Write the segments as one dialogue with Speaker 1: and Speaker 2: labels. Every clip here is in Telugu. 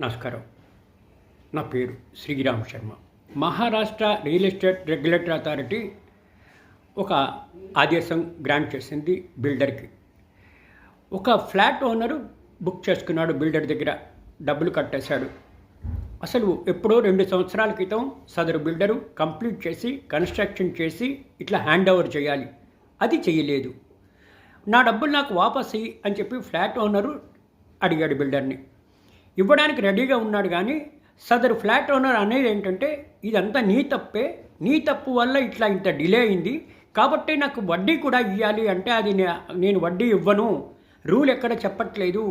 Speaker 1: నమస్కారం. నా పేరు Sriram Sharma. Maharashtra real estate regulatory authority ఒక ఆదేశం గ్రాంట్ చేసింది బిల్డర్కి. ఒక ఫ్లాట్ ఓనరు బుక్ చేసుకున్నాడు బిల్డర్ దగ్గర డబ్బులు కట్టేశాడు. అసలు ఎప్పుడో రెండు సంవత్సరాల క్రితం సదరు బిల్డరు కంప్లీట్ చేసి కన్స్ట్రక్షన్ చేసి ఇట్లా హ్యాండ్ ఓవర్ చేయాలి. అది చేయలేదు. నా డబ్బులు నాకు వాపసి అని చెప్పి ఫ్లాట్ ఓనరు అడిగాడు బిల్డర్ని. ఇవ్వడానికి రెడీగా ఉన్నాడు కానీ సదరు ఫ్లాట్ ఓనర్ అనేది ఏంటంటే ఇదంతా నీ తప్పే నీ తప్పు వల్ల ఇట్లా ఇంత డిలే అయింది. కాబట్టి నాకు వడ్డీ కూడా ఇవ్వాలి అంటే అది నేను వడ్డీ ఇవ్వను. రూల్ ఎక్కడ చెప్పట్లేదు.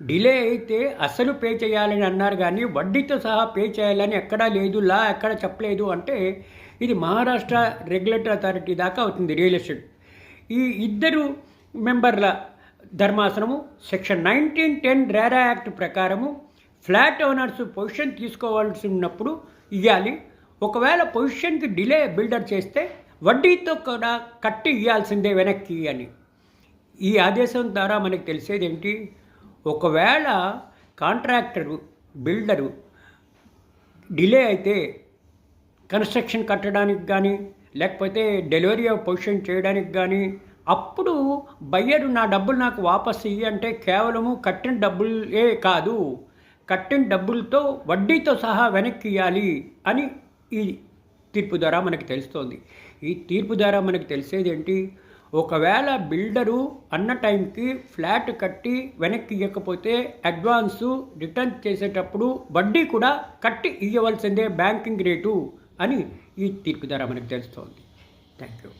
Speaker 1: డిలే అయితే అసలు పే చేయాలని అన్నారు కానీ వడ్డీతో సహా పే చేయాలని ఎక్కడా లేదు లా ఎక్కడ చెప్పలేదు అంటే ఇది మహారాష్ట్ర రెగ్యులేటరీ అథారిటీ దాకా అవుతుంది రియల్ ఎస్టేట్. ఈ ఇద్దరు మెంబర్ల ధర్మాసనము section nineteen ten RERA act ప్రకారము ఫ్లాట్ ఓనర్స్ పొజిషన్ తీసుకోవాల్సి ఉన్నప్పుడు ఇవ్వాలి ఒకవేళ పొజిషన్కి డిలే బిల్డర్ చేస్తే వడ్డీతో కూడా కట్టి ఇవ్వాల్సిందే వెనక్కి అని. ఈ ఆదేశం ద్వారా మనకు తెలిసేది ఏంటి ఒకవేళ కాంట్రాక్టరు బిల్డరు డిలే అయితే కన్స్ట్రక్షన్ కట్టడానికి కానీ లేకపోతే డెలివరీ ఆఫ్ పొజిషన్ చేయడానికి కానీ అప్పుడు బయ్యరు నా డబ్బులు నాకు వాపస్ ఇయ్యి అంటే కేవలము కట్టిన డబ్బులే కాదు కట్టిన డబ్బులతో వడ్డీతో సహా వెనక్కి ఇవ్వాలి అని ఈ తీర్పు ద్వారా మనకి తెలుస్తోంది. ఈ తీర్పు ద్వారా మనకి తెలిసేది ఏంటి? ఒకవేళ బిల్డరు అన్న టైంకి ఫ్లాట్ కట్టి వెనక్కి ఇవ్వకపోతే అడ్వాన్సు రిటర్న్ చేసేటప్పుడు వడ్డీ కూడా కట్టి ఇవ్వవలసిందే బ్యాంకింగ్ రేటు అని ఈ తీర్పు ద్వారా మనకు తెలుస్తోంది. Thank you